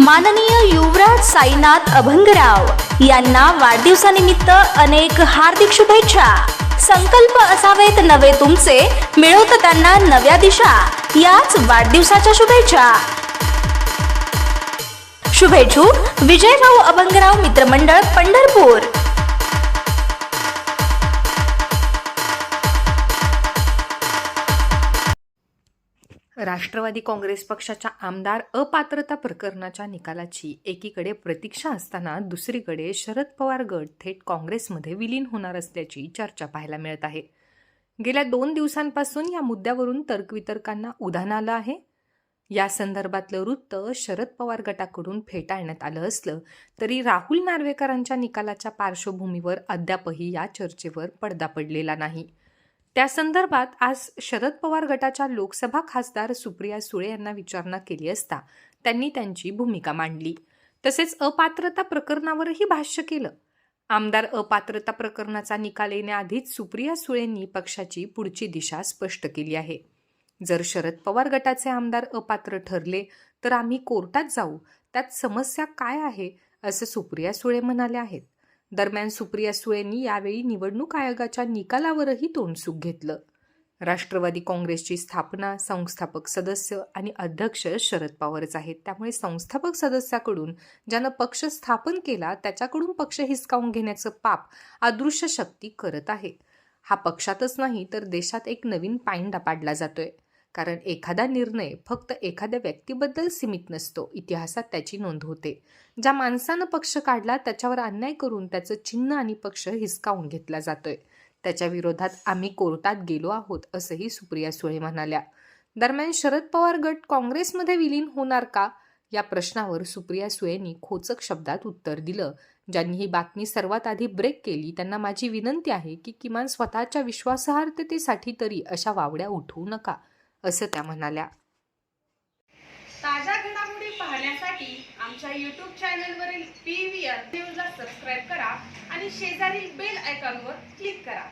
माननीय युवराज साईनाथ अभंगराव यांना वाढदिवसानिमित्त अनेक हार्दिक शुभेच्छा. संकल्प असावेत नवे तुमचे मिळवत त्यांना नव्या दिशा. याच वाढदिवसाच्या शुभेच्छा. शुभेच्छू विजयभाऊ अभंगराव मित्रमंडळ पंढरपूर. राष्ट्रवादी काँग्रेस पक्षाच्या आमदार अपात्रता प्रकरणाच्या निकालाची एकीकडे प्रतीक्षा असताना दुसरीकडे शरद पवार गट थेट काँग्रेसमध्ये विलीन होणार असल्याची चर्चा पाहायला मिळत आहे. गेल्या दोन दिवसांपासून या मुद्द्यावरून तर्कवितर्कांना उधाण आलं आहे. या संदर्भातलं वृत्त शरद पवार गटाकडून फेटाळण्यात आलं असलं तरी राहुल नार्वेकरांच्या निकालाच्या पार्श्वभूमीवर अद्यापही या चर्चेवर पडदा पडलेला नाही. त्या संदर्भात आज शरद पवार गटाच्या लोकसभा खासदार सुप्रिया सुळे यांना विचारणा केली असता त्यांनी त्यांची भूमिका मांडली. तसेच अपात्रता प्रकरणावरही भाष्य केलं. आमदार अपात्रता प्रकरणाचा निकाल येण्याआधीच सुप्रिया सुळेंनी पक्षाची पुढची दिशा स्पष्ट केली आहे. जर शरद पवार गटाचे आमदार अपात्र ठरले तर आम्ही कोर्टात जाऊ. त्यात समस्या काय आहे असं सुप्रिया सुळे म्हणाले आहेत. दरम्यान सुप्रिया सुळेंनी यावेळी निवडणूक आयोगाच्या निकालावरही तोंडसुख घेतलं. राष्ट्रवादी काँग्रेसची स्थापना संस्थापक सदस्य आणि अध्यक्ष शरद पवारच आहेत. त्यामुळे संस्थापक सदस्याकडून ज्यानं पक्ष स्थापन केला त्याच्याकडून पक्ष हिसकावून घेण्याचं पाप अदृश्य शक्ती करत आहे. हा पक्षातच नाही तर देशात एक नवीन पायंडा पाडला जातोय. कारण एखादा निर्णय फक्त एखाद्या व्यक्तीबद्दल सीमित नसतो इतिहासात त्याची नोंद होते. ज्या माणसानं पक्ष काढला त्याच्यावर अन्याय करून त्याचं चिन्ह आणि पक्ष हिसकावून घेतला जातोय. त्याच्या विरोधात आम्ही कोर्टात गेलो आहोत असंही सुप्रिया सुळे म्हणाल्या. दरम्यान शरद पवार गट काँग्रेसमध्ये विलीन होणार का? या प्रश्नावर सुप्रिया सुळेंनी खोचक शब्दात उत्तर दिलं. ज्यांनी ही बातमी सर्वात आधी ब्रेक केली त्यांना माझी विनंती आहे की किमान स्वतःच्या विश्वासार्हतेसाठी तरी अशा वावड्या उठवू नका. असं त्या म्हणाल्या. ताज्या घडामोडी पाहण्यासाठी आमच्या यूट्यूब चॅनलवरील पी व्ही आर न्यूजला सबस्क्राईब करा आणि शेजारील बेल आयकॉनवर क्लिक करा.